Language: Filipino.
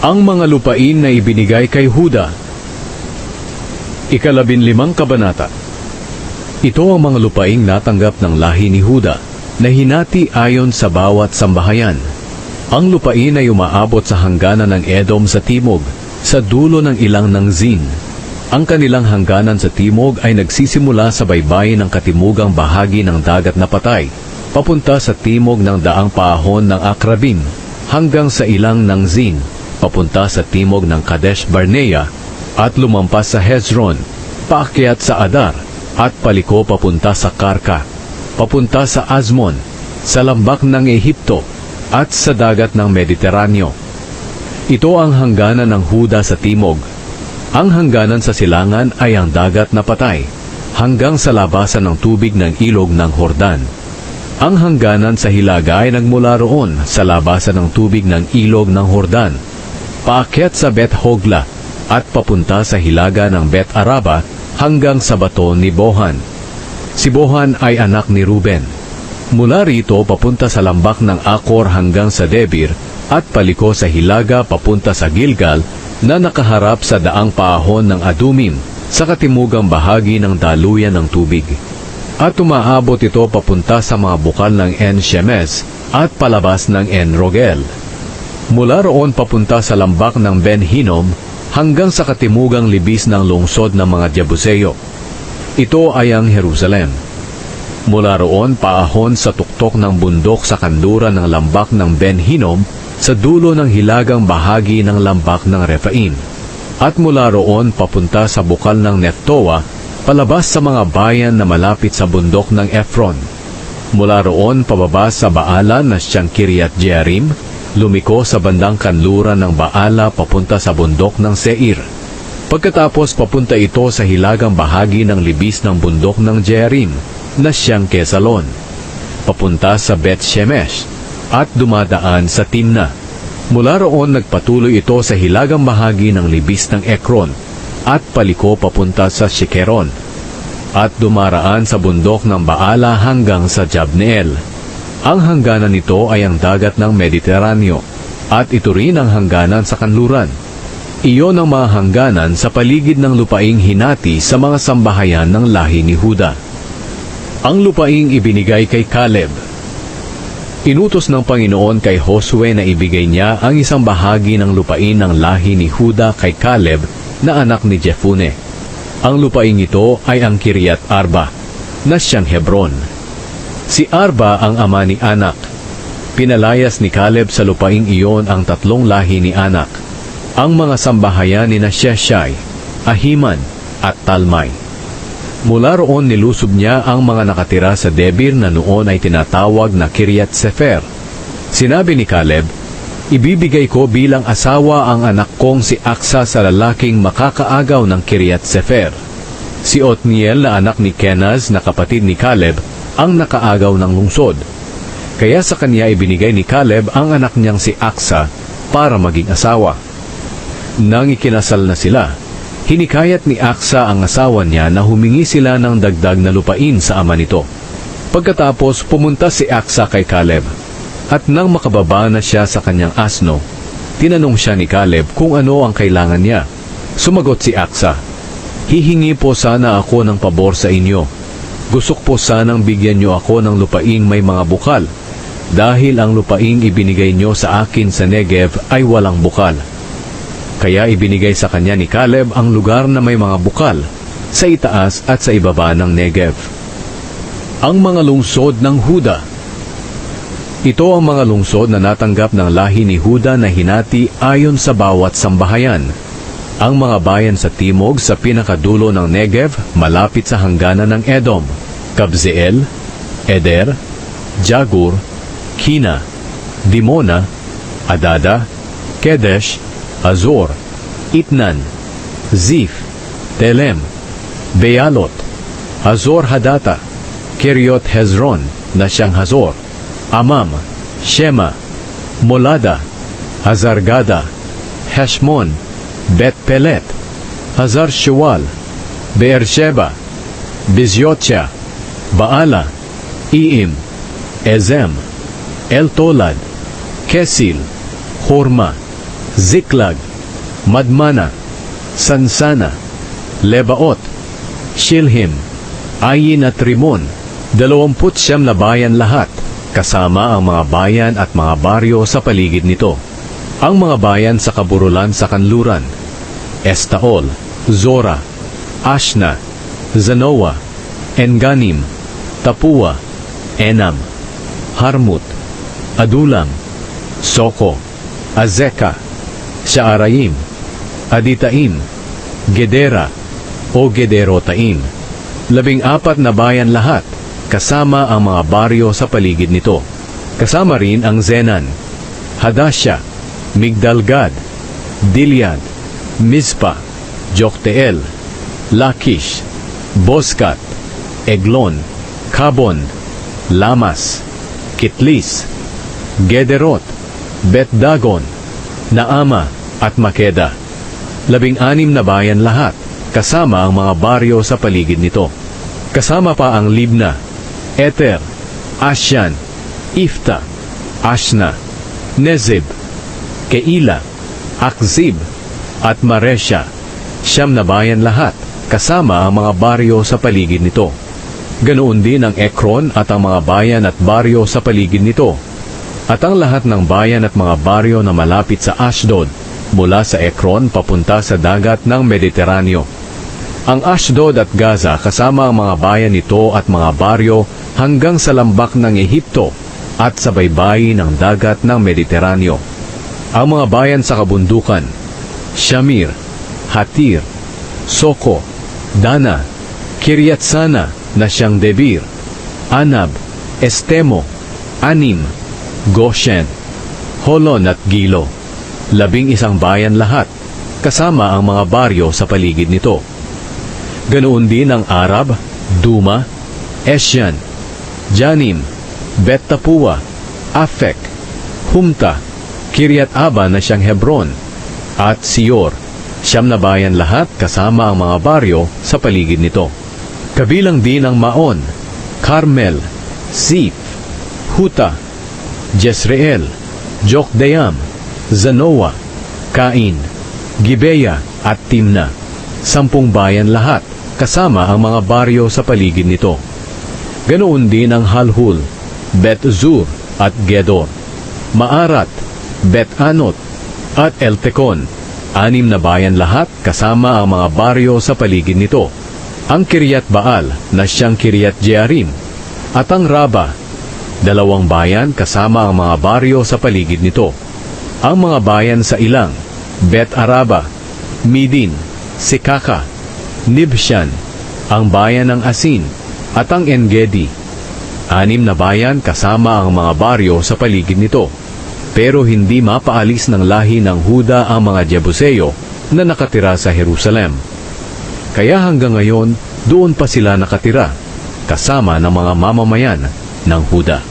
Ang mga lupain na ibinigay kay Huda. Ikalabinlimang kabanata. Ito ang mga lupaing natanggap ng lahi ni Huda na hinati ayon sa bawat sambahayan. Ang lupain ay umaabot sa hangganan ng Edom sa timog, sa dulo ng ilang ng Zin. Ang kanilang hangganan sa timog ay nagsisimula sa baybayin ng katimugang bahagi ng dagat na patay, papunta sa timog ng daang paahon ng Akrabim, hanggang sa ilang ng Zin, papunta sa timog ng Kadesh Barnea, at lumampas sa Hezron, paakyat sa Adar, at paliko papunta sa Karka, papunta sa Azmon, sa lambak ng Ehipto, at sa dagat ng Mediteraneo. Ito ang hangganan ng Huda sa timog. Ang hangganan sa silangan ay ang dagat na patay, hanggang sa labasan ng tubig ng ilog ng Hordan. Ang hangganan sa hilaga ay nagmula roon sa labasan ng tubig ng ilog ng Hordan, paakyat sa Bet Hogla at papunta sa hilaga ng Bet Araba hanggang sa bato ni Bohan. Si Bohan ay anak ni Ruben. Mula rito papunta sa lambak ng Akor hanggang sa Debir at paliko sa hilaga papunta sa Gilgal na nakaharap sa daang paahon ng Adumim sa katimugang bahagi ng daluyan ng tubig. At umaabot ito papunta sa mga bukal ng En Shemes at palabas ng En Rogel. Mula roon papunta sa lambak ng Ben Hinnom hanggang sa katimugang libis ng lungsod ng mga Jebuseo. Ito ay ang Jerusalem. Mula roon paahon sa tuktok ng bundok sa kanduran ng lambak ng Ben Hinnom sa dulo ng hilagang bahagi ng lambak ng Rephaim. At mula roon papunta sa bukal ng Neftoa, palabas sa mga bayan na malapit sa bundok ng Ephron. Mula roon pababa sa Baala na siyang Kiryat Jearim, lumiko sa bandang kanluran ng Baala papunta sa bundok ng Seir. Pagkatapos papunta ito sa hilagang bahagi ng libis ng bundok ng Jearim na siyang Kesalon. Papunta sa Bet Shemesh at dumadaan sa Timna. Mula roon nagpatuloy ito sa hilagang bahagi ng libis ng Ekron at paliko papunta sa Shikeron at dumaraan sa bundok ng Baala hanggang sa Jabneel. Ang hangganan nito ay ang dagat ng Mediteraneo at ito rin ang hangganan sa kanluran. Iyon ang mga hangganan sa paligid ng lupaing hinati sa mga sambahayan ng lahi ni Huda. Ang lupaing ibinigay kay Caleb. Inutos ng Panginoon kay Josue na ibigay niya ang isang bahagi ng lupain ng lahi ni Huda kay Caleb na anak ni Jepune. Ang lupaing ito ay ang Kiryat Arba, na siyang Hebron. Si Arba ang ama ni Anak. Pinalayas ni Caleb sa lupaing iyon ang tatlong lahi ni Anak, ang mga sambahayan ni Sheshai, Ahiman, at Talmay. Mula roon nilusob niya ang mga nakatira sa Debir na noon ay tinatawag na Kiryat Sefer. Sinabi ni Caleb, Ibibigay ko bilang asawa ang anak kong si Aksa sa lalaking makakaagaw ng Kiryat Sefer. Si Otniel na anak ni Kenaz na kapatid ni Caleb ang nakaagaw ng lungsod. Kaya sa kanya ibinigay ni Caleb ang anak niyang si Aksa para maging asawa. Nang ikinasal na sila, hinikayat ni Aksa ang asawa niya na humingi sila ng dagdag na lupain sa ama nito. Pagkatapos pumunta si Aksa kay Caleb. At nang makababa na siya sa kanyang asno, tinanong siya ni Caleb kung ano ang kailangan niya. Sumagot si Aksa, Hihingi po sana ako ng pabor sa inyo. Po sanang bigyan niyo ako ng lupaing may mga bukal, dahil ang lupaing ibinigay niyo sa akin sa Negev ay walang bukal. Kaya ibinigay sa kanya ni Caleb ang lugar na may mga bukal, sa itaas at sa ibaba ng Negev. Ang mga lungsod ng Huda ito ang mga lungsod na natanggap ng lahi ni Huda na hinati ayon sa bawat sambahayan. Ang mga bayan sa timog sa pinakadulo ng Negev malapit sa hangganan ng Edom, Kabzeel, Eder, Jagur, Kina, Dimona, Adada, Kedesh, Azor, Itnan, Zif, Telem, Bealot, Hazor Hadata, Kiryot Hezron na siyang Hazor, Amam, Shema, Molada, Hazargada, Heshmon, Bet Pelet, Hazar Shual, Beersheba, Bizyotya, Baala, Iim, Ezem, El Tolad, Kesil, Horma, Ziklag, Madmana, Sansana, Lebaot, Shilhim, Ayin at Rimon, dalawamput siyam na bayan lahat, kasama ang mga bayan at mga baryo sa paligid nito. Ang mga bayan sa kaburulan sa kanluran, Estaol, Zora, Ashna, Zanoa, Enganim, Tapua, Enam, Harmut, Adulam, Soko, Azeka, Shaaraim, Aditaim, Gedera, o Gederotaim. Labing apat na bayan lahat, kasama ang mga baryo sa paligid nito. Kasama rin ang Zenan, Hadasha, Migdalgad, Dilyad, Mizpa, Jokteel, Lakish, Boskat, Eglon, Kabon, Lamas, Kitlis, Gederot, Betdagon, Naama at Makeda. Labing-anim na bayan lahat, kasama ang mga baryo sa paligid nito. Kasama pa ang Libna, Eter, Asyan, Ifta, Ashna, Nezib, Keila, Akzib, at Maresha. Siyam na bayan lahat, kasama ang mga baryo sa paligid nito. Ganoon din ang Ekron at ang mga bayan at baryo sa paligid nito. At ang lahat ng bayan at mga baryo na malapit sa Ashdod, mula sa Ekron papunta sa dagat ng Mediteraneo. Ang Ashdod at Gaza kasama ang mga bayan nito at mga baryo hanggang sa lambak ng Ehipto at sa baybayin ng dagat ng Mediteraneo. Ang mga bayan sa kabundukan, Shamir, Hatir, Soko, Dana, Kiryatsana na siyang Debir, Anab, Estemo, Anim, Goshen, Holon at Gilo. Labing isang bayan lahat, kasama ang mga baryo sa paligid nito. Ganoon din ang Arab, Duma, Esyan, Janim, Bet Tapua, Afek, Humta, Kiryat Aba na siyang Hebron, at Sior, siyam na bayan lahat kasama ang mga baryo sa paligid nito. Kabilang din ang Maon, Carmel, Ziph, Huta, Jezreel, Jokdeam, Zanoa, Kain, Gibeya at Timna. Sampung bayan lahat kasama ang mga baryo sa paligid nito. Ganoon din ang Halhul, Bet Zur at Gedor, Maarat, Bet Anot at Eltekon. Anim na bayan lahat kasama ang mga baryo sa paligid nito. Ang Kiryat Baal na siyang Kiryat Jearim at ang Raba, dalawang bayan kasama ang mga baryo sa paligid nito. Ang mga bayan sa ilang, Bet Araba, Midin, Sikaka, Nibshan, ang bayan ng Asin, at ang Engedi. Anim na bayan kasama ang mga baryo sa paligid nito. Pero hindi mapaalis ng lahi ng Huda ang mga Jebuseo na nakatira sa Jerusalem. Kaya hanggang ngayon, doon pa sila nakatira, kasama ng mga mamamayan ng Huda.